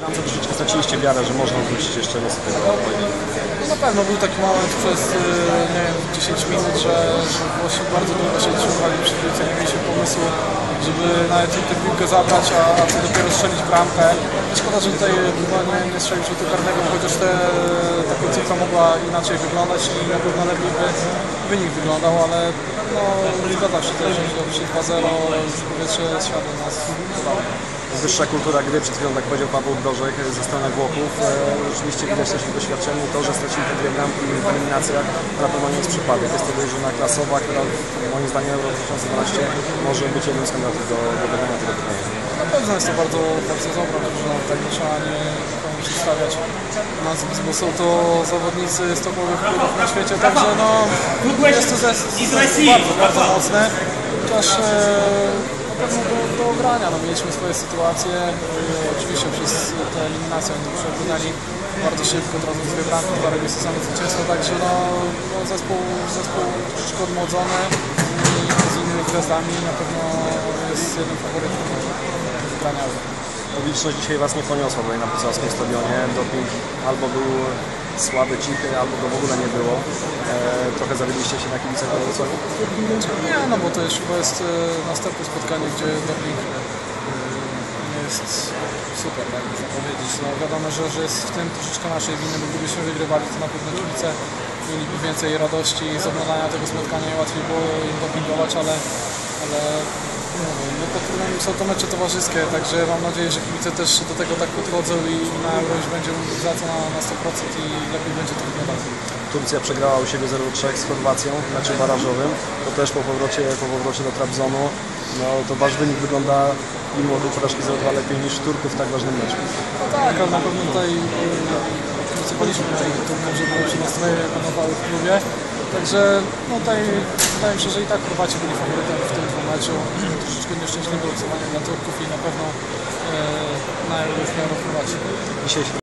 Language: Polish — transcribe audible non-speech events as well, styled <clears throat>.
Tam co troszeczkę straciliście wiarę, że można wrócić jeszcze do tego. No na pewno był taki moment przez y, nie wiem, 10 minut, że, że Włosi bardzo długo się trzymali przy nie mieliśmy pomysłu, żeby nawet tę piłkę zabrać, a, a co dopiero strzelić bramkę. Szkoda, że tutaj chyba nie, nie strzelił rzutu karnego, bo chociaż te, ta końcówka mogła inaczej wyglądać i na pewno lepiej by wynik wyglądał, ale no, zgadzam się też, że przy 2-0 powietrze światło nas udało. Wyższa kultura gry, przed chwilą tak powiedział Paweł Dworzek ze strony Włochów. E, Rzeczywiście widać też i to, że stracili te dwie bramki w eliminacjach, to na pewno nie jest przypadek. Jest to drużyna klasowa, która moim zdaniem Euro 2012 może być jednym z kandydatów do, do wygrania tego turnieju. Na pewno jest to bardzo, bardzo dobra drużyna, tak nie trzeba nie przedstawiać nazwisk, bo są to zawodnicy z topowych klubów na świecie, także no jest to zes- zespół bardzo, bardzo mocne, chociaż e, pewno do, do ogrania, no mieliśmy swoje sytuacje, e, oczywiście przez te eliminacje oni przepłynęli bardzo szybko, teraz dwie bramki, parę miejsc same także no, no zespół, zespół troszeczkę odmłodzony i z innymi gwiazdami na pewno jest jednym faworytem Euro. Publiczność dzisiaj Was nie poniosła tutaj na Pucałskim stadionie. Doping albo był słaby, cichy, albo go w ogóle nie było. E, trochę zawiedliście się na kibicach do Wrocławia? Nie, no bo to już chyba jest e, następne spotkanie, gdzie doping e, nie jest super, tak można powiedzieć. No wiadomo, że, że jest w tym troszeczkę naszej winy, bo gdybyśmy wygrywali, to na pewno kibice mieliby więcej radości z oglądania tego spotkania i łatwiej było im dopingować, ale, ale no, no, pod wpływem są to mecze towarzyskie, także mam nadzieję, że kibice też do tego tak podchodzą i na Euro już będzie mobilizacja na, na 100% i lepiej będzie to wyglądało. Turcja przegrała u siebie 0-3 z Chorwacją w meczu barażowym. To też po powrocie, po powrocie do Trabzonu. No, to Wasz wynik wygląda mimo tej porażki 0-2 lepiej niż Turków w tak ważnym meczu. No tak, ale na pewno tutaj pracowaliśmy tutaj trudno, żeby lepsze nastroje panowały w klubie. Także no tutaj wydaje mi się, że i tak Chorwaci byli faworytem w tym meczu. <clears throat> Troszeczkę nieszczęśliwe głosowanie dla Turków i na pewno e, na Euro Chorwaci.